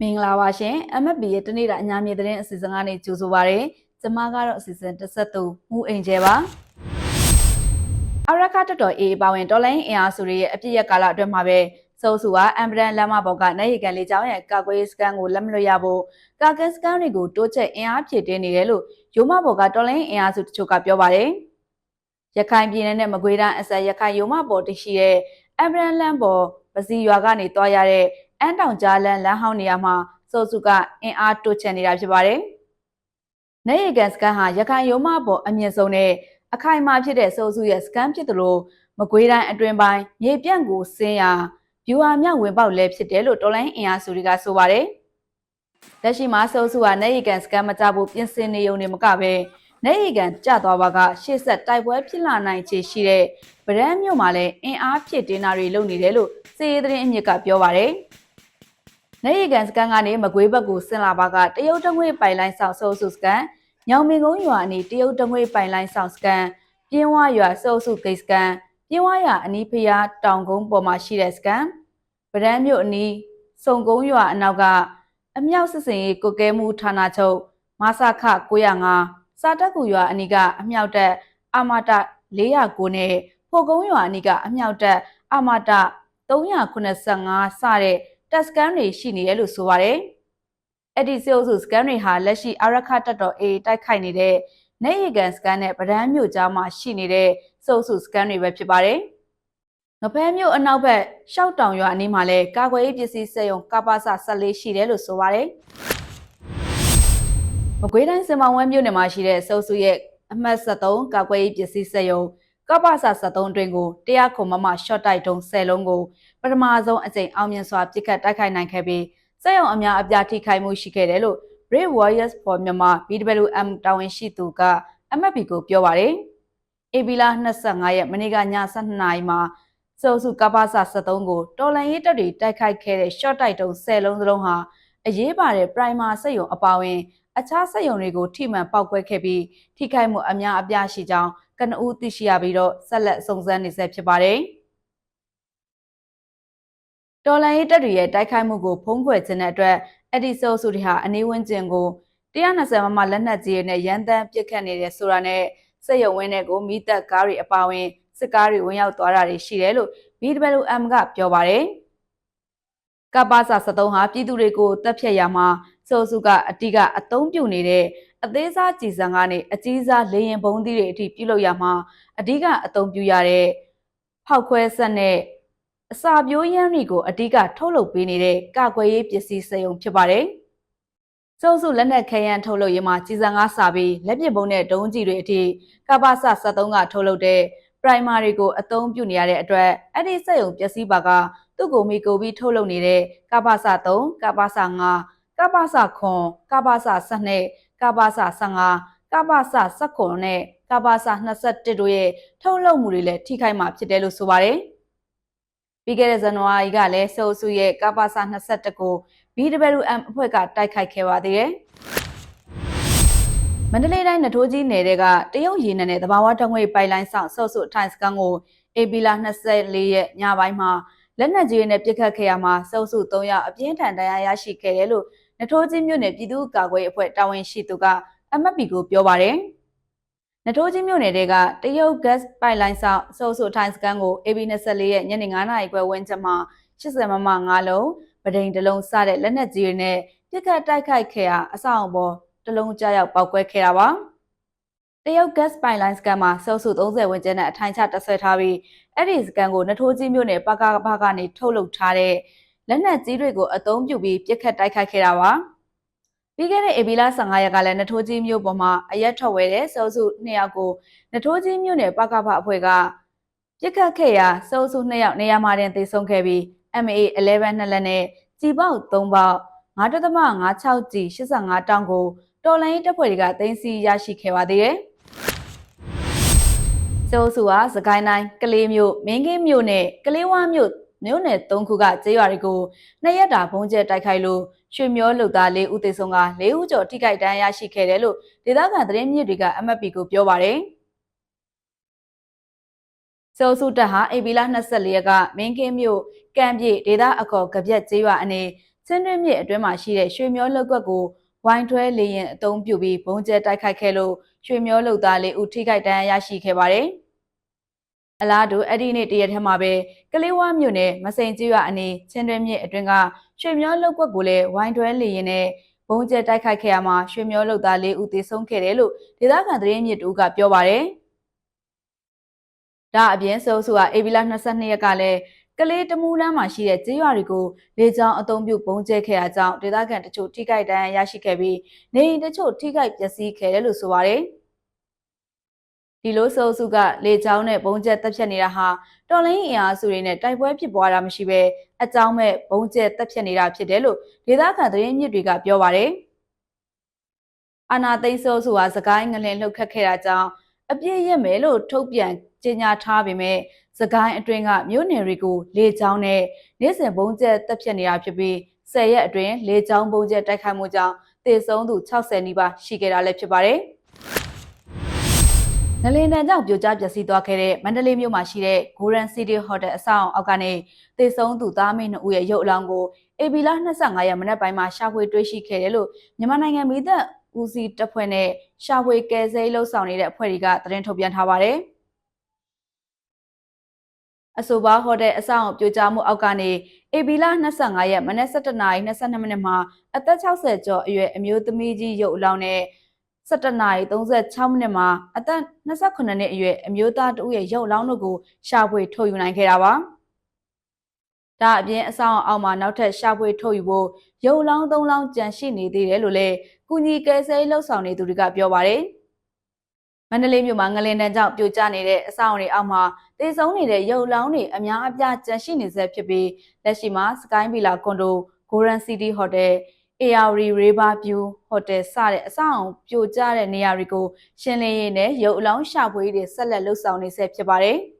မင်္ဂလာပါရှင် MFB ရဲ့တနေ့တာအညာမြေသတင်းအစီအစဉ်ကနေကြိုဆိုပါရစေ။ကျွန်မကတော့အစီအစဉ်တစ်ဆက်သူမှုအိမ်ကျဲပါ။အရခတ်တော်အေးပါဝင်တော်လိုင်းအင်အားစုတွေရဲ့အပြည့်ရကာလအတွင်းမှာပဲစိုးစုကအမ်ဘရန်လမ်းမပေါ်ကနိုင်ရီကန်လေးကျောင်းရဲ့ကာကွယ်စကန်ကိုလက်မလွတ်ရဖို့ကာကက်စကန်တွေကိုတိုးချက်အင်အားဖြည့်တင်းနေတယ်လို့ရိုးမပေါ်ကတော်လိုင်းအင်အားစုတချို့ကပြောပါတယ်။ရခိုင်ပြည်နယ်နဲ့မကွေးတိုင်းအစပ်ရခိုင်ရိုးမပေါ်တရှိတဲ့အမ်ဘရန်လမ်းပေါ်ပစီရွာကနေတွားရတဲ့ အန်းတောင်ကြားလန်လမ်းဟောင်းနေရာမှာစိုးစုကအင်အားတိုးချဲ့နေတာဖြစ်ပါတယ်။နေရီကန်စကန်ဟာရခိုင်ရုံးမပေါ်အမြင့်ဆုံးနဲ့အခိုင်အမာဖြစ်တဲ့စိုးစုရဲ့စကန်ဖြစ်သလိုမကွေးတိုင်းအတွင်ပိုင်းမြေပြန့်ကိုဆင်းရာဗျူဟာမြောက်ဝင်ပေါက်လည်းဖြစ်တယ်လို့တော်လိုင်းအင်အားစုတွေကဆိုပါတယ်။လက်ရှိမှာစိုးစုကနေရီကန်စကန်မကြဖို့ပြင်ဆင်နေုံနဲ့မကပဲနေရီကန်ကျသွားပါကရှေ့ဆက်တိုက်ပွဲဖြစ်လာနိုင်ခြေရှိတဲ့ဗရန်မြို့မှာလည်းအင်အားဖြစ်တင်တာတွေလုပ်နေတယ်လို့စီရေးသတင်းအမြစ်ကပြောပါတယ်။ နေရီကန်စကန်ကနေမကွေးဘက်ကိုဆင်လာပါကတရုတ်တငွေပိုင်လိုင်းဆောင်ဆိုးစုစကန်ညောင်မင်ကုန်းရွာအနီးတရုတ်တငွေပိုင်လိုင်းဆောင်စကန်ပြင်းဝရွာဆိုးစုဂိတ်စကန်ပြင်းဝရွာအနီးဖျားတောင်ကုန်းပေါ်မှာရှိတဲ့စကန်ဗရန်မြို့အနီးစုံကုန်းရွာအနောက်ကအမြောက်စစ်စင်ရေးကုကဲမှုဌာနချုပ်မဆခ905စာတက်ကူရွာအနီးကအမြောက်တက်အမတ409နဲ့ဖိုကုန်းရွာအနီးကအမြောက်တက်အမတ385စတဲ့ တက်စကန်တွေရှိနေတယ်လို့ဆိုပါတယ်။အဲ့ဒီစေအုပ်စုစကန်တွေဟာလက်ရှိအာရခတက်တော် A တိုက်ခိုက်နေတဲ့နေရီကန်စကန်နဲ့ဗဒန်းမြို့ကြားမှာရှိနေတဲ့စေအုပ်စုစကန်တွေပဲဖြစ်ပါတယ်။ငဖဲမြို့အနောက်ဘက်ရှောက်တောင်ရွာအနီးမှာလည်းကာကွယ်ရေးပစ္စည်းစက်ရုံကပ္ပစ14ရှိတယ်လို့ဆိုပါတယ်။မကွေးတိုင်းစင်မောင်ဝဲမြို့နယ်မှာရှိတဲ့စေအုပ်စုရဲ့အမှတ်73ကာကွယ်ရေးပစ္စည်းစက်ရုံ ကပ္ပစ73တွင်ကိုတရားခုံမမ short တိုက်တုံး10လုံးကိုပထမဆုံးအကြိမ်အောင်မြင်စွာပြစ်ခတ်တိုက်ခိုက်နိုင်ခဲ့ပြီးစက်ရုံအများအပြားထိခိုက်မှုရှိခဲ့တယ်လို့ Brave Warriors for Myanmar BWM တာဝန်ရှိသူက MFP ကိုပြောပါတယ်။ AB လာ25ရက်မနေ့ကည12နာရီမှာစောစုကပ္ပစ73ကိုတော်လန်ရေးတပ်တွေတိုက်ခိုက်ခဲ့တဲ့ short တိုက်တုံး10လုံးစလုံးဟာအရေးပါတဲ့ primer စက်ရုံအပါအဝင် အခြားစက်ရုံတွေကိုထိမှန်ပောက်ကွဲခဲ့ပြီးထိခိုက်မှုအများအပြားရှိကြောင်း ကနဦးသိရှိရပြီးတော့ဆက်လက်စုံစမ်းနေဆဲဖြစ်ပါတယ်။တော်လန်ရေးတပ်တွေရဲ့တိုက်ခိုက်မှုကိုဖုံးကွယ်ခြင်းတဲ့အတွက်အဲ့ဒီဆိုစုတွေဟာအနည်းဝန်းကျင်ကို120မမလက်နက်ကြီးနဲ့ရန်တမ်းပစ်ခတ်နေတဲ့ဆိုတာနဲ့စက်ရုံဝင်းတွေကိုမိသက်ကားတွေအပါအဝင်စစ်ကားတွေဝင်ရောက်သွားတာတွေရှိတယ်လို့ BWM ကပြောပါတယ်။ကပ္ပစာ73ဟာပြည်သူတွေကိုတပ်ဖြတ်ရမှာ ဆိုစုကအတိကအသုံးပြုနေတဲ့အသေးစားကြည်စံကနေအကြီးစားလေရင်ဘုံသီးတွေအထိပြုလုပ်ရမှာအဓိကအသုံးပြုရတဲ့ဖောက်ခွဲဆက်နဲ့အစာပြိုးရမ်းတွေကိုအဓိကထုတ်လုပ်ပေးနေတဲ့ကာကွယ်ရေးပစ္စည်းစက်ရုံဖြစ်ပါတယ်။စုံစုလက်နက်ခဲယမ်းထုတ်လုပ်ရေးမှာကြီးစံကားစာပြီးလက်ပစ်ပုံးနဲ့ဒုံးကြီးတွေအထိကပ္ပစ73ကထုတ်လုပ်တဲ့ primary ကိုအသုံးပြုနေရတဲ့အတွက်အဲ့ဒီစက်ရုံပျက်စီးပါကသူ့ကိုမီကိုပြီးထုတ်လုပ်နေတဲ့ကပ္ပစ3ကပ္ပစ5 ကပ္ပစခွန်ကပ္ပစ12ကပ္ပစ15ကပ္ပစ19နဲ့ကပ္ပစ21တို့ရဲ့ထုတ်လုပ်မှုတွေလည်းထိခိုက်မှာဖြစ်တယ်လို့ဆိုပါတယ်။ပြီးခဲ့တဲ့ဇန်နဝါရီကလည်းဆိုဆူရဲ့ကပ္ပစ21ကို BWM အဖွဲ့ကတိုက်ခိုက်ခဲ့ပါသေးတယ်။မန္တလေးတိုင်းနထိုးကြီးနယ်တဲ့ကတရုတ်ရေနံနဲ့တဘာဝတငွေပိုင်လိုင်းဆောင်ဆော့ဆုအထိုင်စကန်ကိုအေပီလာ24ရက်ညပိုင်းမှာလက်နက်ကြီးနဲ့ပစ်ခတ်ခဲ့ရမှာစုပ်စု3ယောက်အပြင်းထန်ဒဏ်ရာရရှိခဲ့တယ်လို့ နထိုးကြီးမြို့နယ်ပြည်သူ့ကာကွယ်ရေးအဖွဲ့တာဝန်ရှိသူက MFP ကိုပြောပါတယ်။နထိုးကြီးမြို့နယ်တဲကတရုတ် gas pipeline ဆောက်စုပ်စုထိုင်းစကန်ကို AB24 ရဲ့ညနေ9:00နာရီခွဲဝန်းကျင်မှာ80မမ9လုံးပဒိန်တစ်လုံးစတဲ့လက်နက်ကြီးတွေနဲ့ပြစ်ခတ်တိုက်ခိုက်ခဲ့ရာအဆောက်အပေါ်တစ်လုံးကြားရောက်ပောက်ကွဲခဲ့တာပါတရုတ် gas pipeline စကန်မှာစုပ်စု30ဝန်းကျင်နဲ့အထိုင်ချတက်ဆွဲထားပြီးအဲ့ဒီစကန်ကိုနထိုးကြီးမြို့နယ်ပကပကနေထုတ်လုပ်ထားတဲ့ လက်နက်ကြီးတွေကိုအသုံးပြုပြီးပြစ်ခတ်တိုက်ခိုက်ခဲ့တာပါ။ပြီးခဲ့တဲ့ဧပြီလ15ရက်ကလည်းနထိုးကြီးမြို့ပေါ်မှာအရက်ထွက်ဝဲတဲ့စောစု2ယောက်ကိုနထိုးကြီးမြို့နယ်ပကဖအဖွဲ့ကပြစ်ခတ်ခဲ့ရာစောစု2ယောက်နေရာမှာတင်သေဆုံးခဲ့ပြီး MA11 နှစ်လက်နဲ့ជីပေါက်3ပေါက်9.56ជី85တောင်းကိုတော်လိုင်းတပ်ဖွဲ့တွေကသိမ်းဆည်းရရှိခဲ့ပါသေးတယ်။စောစုဟာစကိုင်းတိုင်းကလေးမြို့မင်းကင်းမြို့နဲ့ကလေးဝါမြို့ မြို့နယ်၃ခုကကျေးရွာတွေကိုနှစ်ရက်တာဘုံကျဲတိုက်ခိုက်လို့ရွှေမျောလူသား၄ဦးသေဆုံးက၄ဦးကျော်ထိခိုက်ဒဏ်ရာရရှိခဲ့တယ်လို့ဒေသခံသတင်းမြစ်တွေက MFP ကိုပြောပါတယ်။စောစုတက်ဟာအေဘီလာ24ရက်ကမင်းကင်းမြို့ကံပြေဒေသအခေါ်ကပြက်ကျေးရွာအနေချင်းတွင်းမြစ်အတွင်းမှာရှိတဲ့ရွှေမျောလောက်ကွက်ကိုဝိုင်းထွဲလေရင်အုံပြုပြီးဘုံကျဲတိုက်ခိုက်ခဲ့လို့ရွှေမျောလောက်သားလေးဦးထိခိုက်ဒဏ်ရာရရှိခဲ့ပါတယ်။ အလားတူအဲ့ဒီနေ့တရက်ထဲမှာပဲကလေးဝါမြို့နယ်မစိန်ကျွရအနီးချင်းတွင်းမြစ်အတွင်းကရွှေမျောလောက်ကွက်ကိုလည်းဝိုင်းထွဲလေရင်နဲ့ဘုံကျဲတိုက်ခိုက်ခဲ့ရမှာရွှေမျောလောက်သားလေးဦးသေဆုံးခဲ့တယ်လို့ဒေသခံသတင်းမြစ်တူကပြောပါတယ်။ဒါအပြင်ဆိုဆူကအေဗီလာ22ရက်ကလည်းကလေးတမူးလမ်းမှာရှိတဲ့ကျေးရွာတွေကိုလေကြောင်းအုံပြုပုံကျဲခဲ့တာကြောင့်ဒေသခံတချို့ထိခိုက်ဒဏ်ရာရရှိခဲ့ပြီးနေအိမ်တချို့ထိခိုက်ပျက်စီးခဲ့တယ်လို့ဆိုပါတယ်။ ဒီလိုဆိုစုကလေကြောင်းနဲ့ပုံကျဲတက်ဖြတ်နေတာဟာတော်လိုင်းအင်အားစုတွေနဲ့တိုက်ပွဲဖြစ်ပွားတာမရှိဘဲအကြောင်းမဲ့ပုံကျဲတက်ဖြတ်နေတာဖြစ်တယ်လို့ဒေသခံသတင်းမြစ်တွေကပြောပါတယ်။အာနာသိန်းဆိုးစုဟာစကိုင်းငလင်လှုပ်ခတ်ခဲ့တာကြောင့်အပြည့်ရက်မယ်လို့ထုတ်ပြန်ကြေညာထားပေမဲ့စကိုင်းအတွင်းကမြို့နယ်တွေကိုလေကြောင်းနဲ့နေ့စဉ်ဘုံကျဲတက်ဖြတ်နေတာဖြစ်ပြီး10ရက်အတွင်းလေကြောင်းဘုံကျဲတိုက်ခိုက်မှုကြောင့်သေဆုံးသူ60နီးပါးရှိခဲ့တာလည်းဖြစ်ပါတယ်။ ငလင်တန်ကြောင့်ပြိုကျပျက်စီးသွားခဲ့တဲ့မန္တလေးမြို့မှာရှိတဲ့ Golden City Hotel အဆောင်အောက်ကနေသေဆုံးသူသားမင်း2ဦးရဲ့ရုပ်အလောင်းကို AB လ25ရက်မနက်ပိုင်းမှာရှာဖွေတွေ့ရှိခဲ့တယ်လို့မြန်မာနိုင်ငံမိသက်ဦးစီးတပ်ဖွဲ့နဲ့ရှာဖွေကယ်ဆယ်ရေးလှုပ်ဆောင်နေတဲ့အဖွဲ့တွေကသတင်းထုတ်ပြန်ထားပါတယ်။အဆိုပါဟိုတယ်အဆောင်ပြိုကျမှုအောက်ကနေအေဘီလာ25ရက်မနက်7:22မိနစ်မှာအသက်60ကျော်အရွယ်အမျိုးသမီးကြီးရုပ်အလောင်းနဲ့ 7:36မိနစ်မှာအသက်28နှစ်အရွယ်အမျိုးသားတဦးရဲ့ရုပ်အလောင်းတို့ကိုရှာဖွေထုတ်ယူနိုင်ခဲ့တာပါ။ဒါအပြင်အဆောင်အောက်မှာနောက်ထပ်ရှာဖွေထုတ်ယူဖို့ရုပ်အလောင်း၃လောင်းကြန့်ရှိနေသေးတယ်လို့လည်းကုညီကယ်ဆယ်လှုပ်ဆောင်နေသူတွေကပြောပါတယ်။မန္တလေးမြို့မှာငလင်တန်းကြောင့်ပြိုကျနေတဲ့အဆောက်အုံတွေအောက်မှာတေဆုံးနေတဲ့ရုပ်လောင်းတွေအများအပြားကျန်ရှိနေဆဲဖြစ်ပြီးလက်ရှိမှာ Sky Villa Condo, Golden City Hotel, ARI River View Hotel စတဲ့အဆောက်အုံပြိုကျတဲ့နေရာတွေကိုရှင်းလင်းရေးနဲ့ရုပ်အလောင်းရှာဖွေရေးတွေဆက်လက်လှုပ်ဆောင်နေဆဲဖြစ်ပါတယ်။